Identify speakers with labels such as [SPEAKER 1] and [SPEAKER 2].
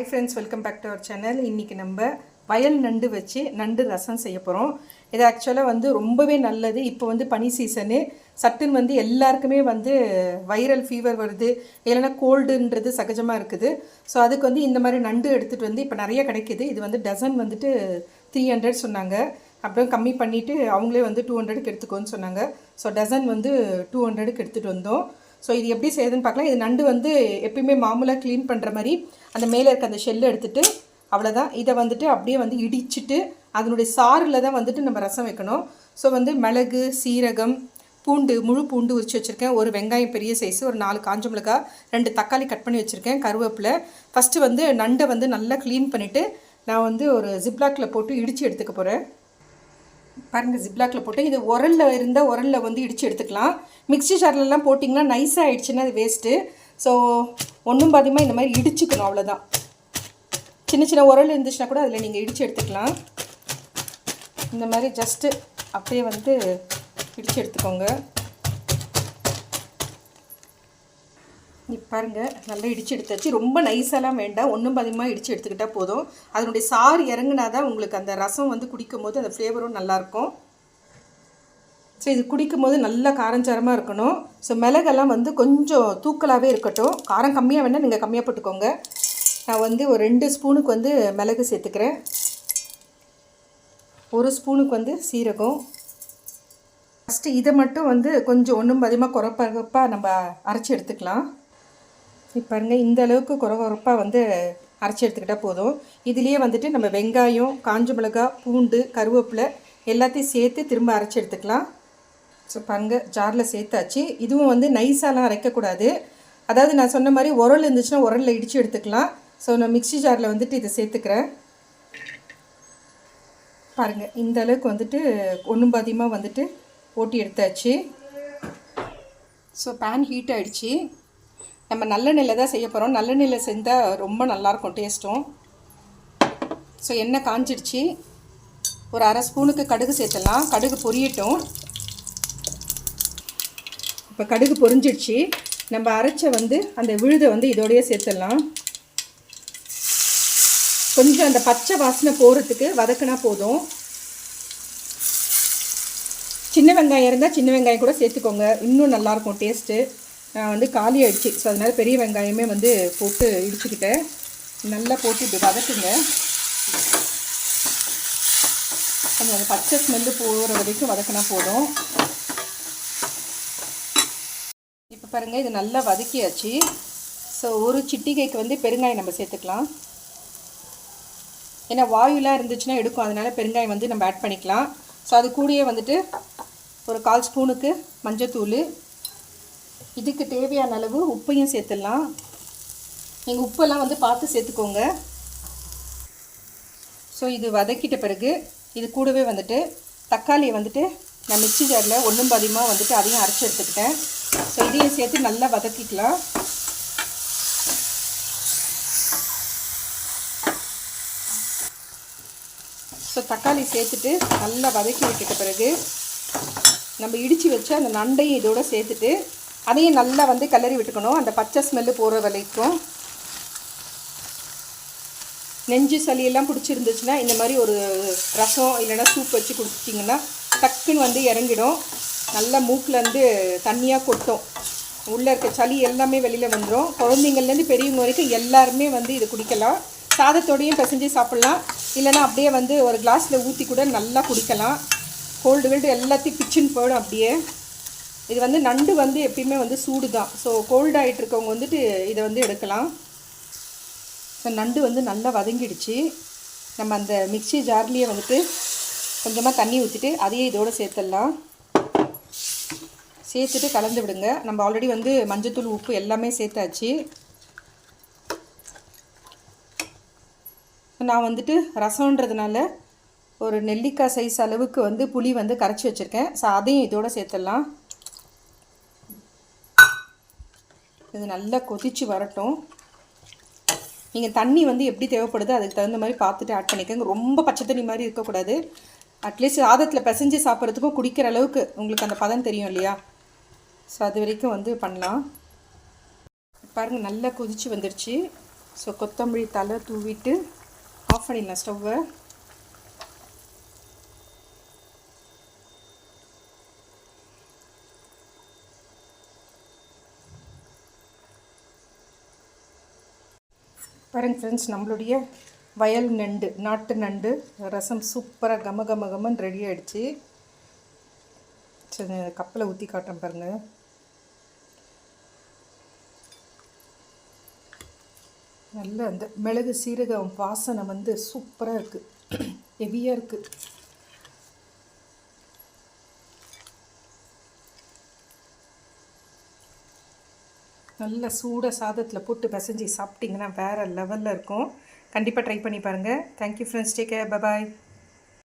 [SPEAKER 1] Hi friends welcome back to our channel இன்றைக்கி நம்ம வயல் நண்டு வச்சு நண்டு ரசம் செய்ய போகிறோம் இது ஆக்சுவலாக வந்து ரொம்பவே நல்லது. இப்போ வந்து பனி சீசனு சட்டுன்னு வந்து எல்லாருக்குமே வந்து வைரல் ஃபீவர் வருது. இல்லைன்னா கோல்டுன்றது சகஜமாக இருக்குது. ஸோ அதுக்கு வந்து இந்த மாதிரி நண்டு எடுத்துகிட்டு வந்து இப்போ நிறைய கிடைக்கிது. இது வந்து டசன் வந்துட்டு த்ரீ ஹண்ட்ரட் சொன்னாங்க. அப்புறம் கம்மி பண்ணிவிட்டு அவங்களே வந்து டூ ஹண்ட்ரடுக்கு எடுத்துக்கோன்னு சொன்னாங்க. ஸோ டசன் வந்து டூ ஹண்ட்ரடுக்கு எடுத்துகிட்டு வந்தோம். ஸோ இது எப்படி செய்யுதுன்னு பார்க்கலாம். இது நண்டு வந்து எப்பயுமே மாமூலாக க்ளீன் பண்ணுற மாதிரி அந்த மேலே இருக்க அந்த ஷெல்லை எடுத்துகிட்டு அவ்வளோதான் இதை வந்துட்டு அப்படியே வந்து இடிச்சிட்டு அதனுடைய சாறில் தான் வந்துட்டு நம்ம ரசம் வைக்கணும். ஸோ வந்து மிளகு சீரகம் பூண்டு முழு பூண்டு உரிச்சு வச்சுருக்கேன். ஒரு வெங்காயம் பெரிய சைஸு ஒரு நாலு காஞ்ச மிளகாய் ரெண்டு தக்காளி கட் பண்ணி வச்சுருக்கேன் கருவேப்பிலை. ஃபஸ்ட்டு வந்து நண்டை வந்து நல்லா க்ளீன் பண்ணிவிட்டு நான் வந்து ஒரு ஜிப்லாக்கில் போட்டு இடித்து எடுத்துக்க போகிறேன் பாருங்கள் ஜிப்லாக்கில் போட்டு இது உரலில் இருந்தால் உரலில் வந்து இடித்து எடுத்துக்கலாம். மிக்ஸி ஜார்லலாம் போட்டிங்கன்னா நைஸாக ஆகிடுச்சுன்னா அது வேஸ்ட்டு ஸோ ஒன்றும் பாதியமாக இந்த மாதிரி இடிச்சுக்கணும் அவ்வளோதான் சின்ன சின்ன உரல் இருந்துச்சுன்னா கூட அதில் நீங்கள் இடித்து எடுத்துக்கலாம். இந்த மாதிரி ஜஸ்ட்டு அப்படியே வந்து இடித்து எடுத்துக்கோங்க. இப்போ பாருங்கள் நல்லா இடித்து எடுத்தாச்சு. ரொம்ப நைஸாலாம் வேண்டாம். ஒன்றும் பதிகமாக இடித்து எடுத்துக்கிட்டால் போதும். அதனுடைய சாறு இறங்குனா தான் உங்களுக்கு அந்த ரசம் வந்து குடிக்கும் போது அந்த ஃப்ளேவரும் நல்லாயிருக்கும். ஸோ இது குடிக்கும் போது நல்லா காரஞ்சாரமாக இருக்கணும். ஸோ மிளகெல்லாம் வந்து கொஞ்சம் தூக்கலாகவே இருக்கட்டும். காரம் கம்மியாக வேணால் நீங்கள் கம்மியாக போட்டுக்கோங்க. நான் வந்து ஒரு ரெண்டு ஸ்பூனுக்கு வந்து மிளகு சேர்த்துக்கிறேன். ஒரு ஸ்பூனுக்கு வந்து சீரகம். ஃபஸ்ட்டு இதை மட்டும் வந்து கொஞ்சம் ஒன்றும் அதிகமாக குறைப்பகப்பாக நம்ம அரைச்சி எடுத்துக்கலாம். இப்போ பாருங்க இந்த அளவுக்கு குறவரப்பாக வந்து அரைச்சி எடுத்துக்கிட்டால் போதும். இதுலேயே வந்துட்டு நம்ம வெங்காயம் காஞ்ச மிளகாய் பூண்டு கருவேப்பிலை எல்லாத்தையும் சேர்த்து திரும்ப அரைச்சி எடுத்துக்கலாம். ஸோ பாருங்க ஜாரில் சேர்த்தாச்சு. இதுவும் வந்து நைஸாலாம் அரைக்கக்கூடாது. அதாவது நான் சொன்ன மாதிரி உரல் இருந்துச்சுன்னா உரலில் இடித்து எடுத்துக்கலாம். ஸோ நான் மிக்ஸி ஜாரில் வந்துட்டு இதை சேர்த்துக்கிறேன். பாருங்கள் இந்த அளவுக்கு வந்துட்டு ஒன்றும் பாதியமாக வந்துட்டு ஓட்டி எடுத்தாச்சு. ஸோ பேன் ஹீட் ஆகிடுச்சி நம்ம நல்லெண்ணெயில் தான் செய்ய போகிறோம் நல்லெண்ணெயில் செஞ்சால் ரொம்ப நல்லாயிருக்கும் டேஸ்ட்டும். ஸோ எண்ணெய் காஞ்சிடுச்சு. ஒரு அரை ஸ்பூனுக்கு கடுகு சேர்த்துடலாம். கடுகு பொரியட்டும். இப்போ கடுகு பொரிஞ்சிடுச்சு. நம்ம அரைச்ச வந்து அந்த விழுதை வந்து இதோடையே சேர்த்துடலாம். கொஞ்சம் அந்த பச்சை வாசனை போகிறதுக்கு வதக்குனா போதும். சின்ன வெங்காயம் இருந்தால் சின்ன வெங்காயம் கூட சேர்த்துக்கோங்க. இன்னும் நல்லாயிருக்கும் டேஸ்ட்டு. நான் வந்து காலி ஆயிடுச்சு. ஸோ அதனால் பெரிய வெங்காயமே வந்து போட்டு இடிச்சுக்கிட்டேன். நல்லா போட்டு இப்படி வதக்குங்க. கொஞ்சம் அந்த பச்சை ஸ்மெல்லு போகிற வரைக்கும் வதக்கினா போதும். இப்போ பாருங்கள் இது நல்லா வதக்கியாச்சு. ஸோ ஒரு சிட்டிகைக்கு வந்து பெருங்காயம் நம்ம சேர்த்துக்கலாம். ஏன்னா வாயுலாம் இருந்துச்சுன்னா எடுக்கும். அதனால் பெருங்காயம் வந்து நம்ம ஆட் பண்ணிக்கலாம். ஸோ அது கூடயே வந்துட்டு ஒரு கால் ஸ்பூனுக்கு மஞ்சத்தூள் இதுக்கு தேவையான அளவு உப்பையும் சேர்த்துடலாம். நீங்கள் உப்பெல்லாம் வந்து பார்த்து சேர்த்துக்கோங்க. ஸோ இது வதக்கிட்ட பிறகு இது கூடவே வந்துட்டு தக்காளியை வந்துட்டு நான் மிக்சி ஜாரில் ஒன்றும் பாதியமாக வந்துட்டு அதையும் அரைச்சி எடுத்துக்கிட்டேன். ஸோ இதையும் சேர்த்து நல்லா வதக்கிக்கலாம். ஸோ தக்காளி சேர்த்துட்டு நல்லா வதக்கி விட்டுட்ட பிறகு நம்ம இடித்து வச்ச அந்த நண்டையும் இதோட சேர்த்துட்டு அதையும் நல்லா வந்து கிளறி விட்டுக்கணும். அந்த பச்சை ஸ்மெல்லு போகிற வரைக்கும். நெஞ்சு சளியெல்லாம் பிடிச்சிருந்துச்சுன்னா இந்த மாதிரி ஒரு ரசம் இல்லைன்னா சூப் வச்சு குடிச்சிட்டிங்கன்னா டக்குன்னு வந்து இறங்கிடும். நல்லா மூக்கிலேருந்து தண்ணியாக கொட்டும். உள்ளே இருக்க சளி எல்லாமே வெளியில் வந்துடும் குழந்தைங்கள்லேருந்து பெரியவங்க வரைக்கும் எல்லாருமே வந்து இது குடிக்கலாம். சாதத்தோடையும் பிசைஞ்சு சாப்பிட்லாம். இல்லைனா அப்படியே வந்து ஒரு கிளாஸில் ஊற்றி கூட நல்லா குடிக்கலாம். கோல்டு வீல்டு எல்லாத்தையும் பிச்சுன்னு போயிடும் அப்படியே. இது வந்து நண்டு வந்து எப்பயுமே வந்து சூடு தான் ஸோ கோல்டாகிட்டு இருக்கவங்க வந்துட்டு இதை வந்து எடுக்கலாம். ஸோ நண்டு வந்து நல்லா வதங்கிடுச்சு. நம்ம அந்த மிக்சி ஜார்லேயே வந்துட்டு கொஞ்சமாக தண்ணி ஊற்றிட்டு அதையே இதோடு சேர்த்துடலாம். சேர்த்துட்டு கலந்து விடுங்க. நம்ம ஆல்ரெடி வந்து மஞ்சத்தூள் உப்பு எல்லாமே சேர்த்தாச்சு. நான் வந்துட்டு ரசம்ன்றதுனால ஒரு நெல்லிக்காய் சைஸ் அளவுக்கு வந்து புளி வந்து கரைச்சி வச்சுருக்கேன். ஸோ அதையும் இதோடு சேர்த்துடலாம். இது நல்லா கொதித்து வரட்டும். நீங்கள் தண்ணி வந்து எப்படி தேவைப்படுதோ அதுக்கு தகுந்த மாதிரி பார்த்துட்டு ஆட் பண்ணிக்கோங்க. ரொம்ப பச்சை தண்ணி மாதிரி இருக்கக்கூடாது. அட்லீஸ்ட் சாதத்தில் பிசைஞ்சு சாப்பிட்றதுக்கும் குடிக்கிற அளவுக்கு உங்களுக்கு அந்த பதம் தெரியும் இல்லையா? ஸோ அது வரைக்கும் வந்து பண்ணலாம். பாருங்கள் நல்லா கொதித்து வந்துடுச்சு ஸோ கொத்தமல்லி தலை தூவிட்டு ஆஃப் பண்ணிடலாம் ஸ்டவ்வை பாருங்க ஃப்ரெண்ட்ஸ் நம்மளுடைய வயல் நண்டு நாட்டு நண்டு ரசம் சூப்பராக கம கம கமன்னு ரெடி ஆகிடுச்சு சரி கப்பில் ஊற்றி காட்டுறேன் பாருங்கள் நல்ல அந்த மிளகு சீரகம் வாசனை வந்து சூப்பராக இருக்குது ஹெவியாக இருக்குது நல்ல சூட சாதத்தில் போட்டு பிசைஞ்சு சாப்பிட்டிங்கன்னா வேறு லெவலில் இருக்கும். கண்டிப்பாக ட்ரை பண்ணி பாருங்கள் thank you friends take care bye bye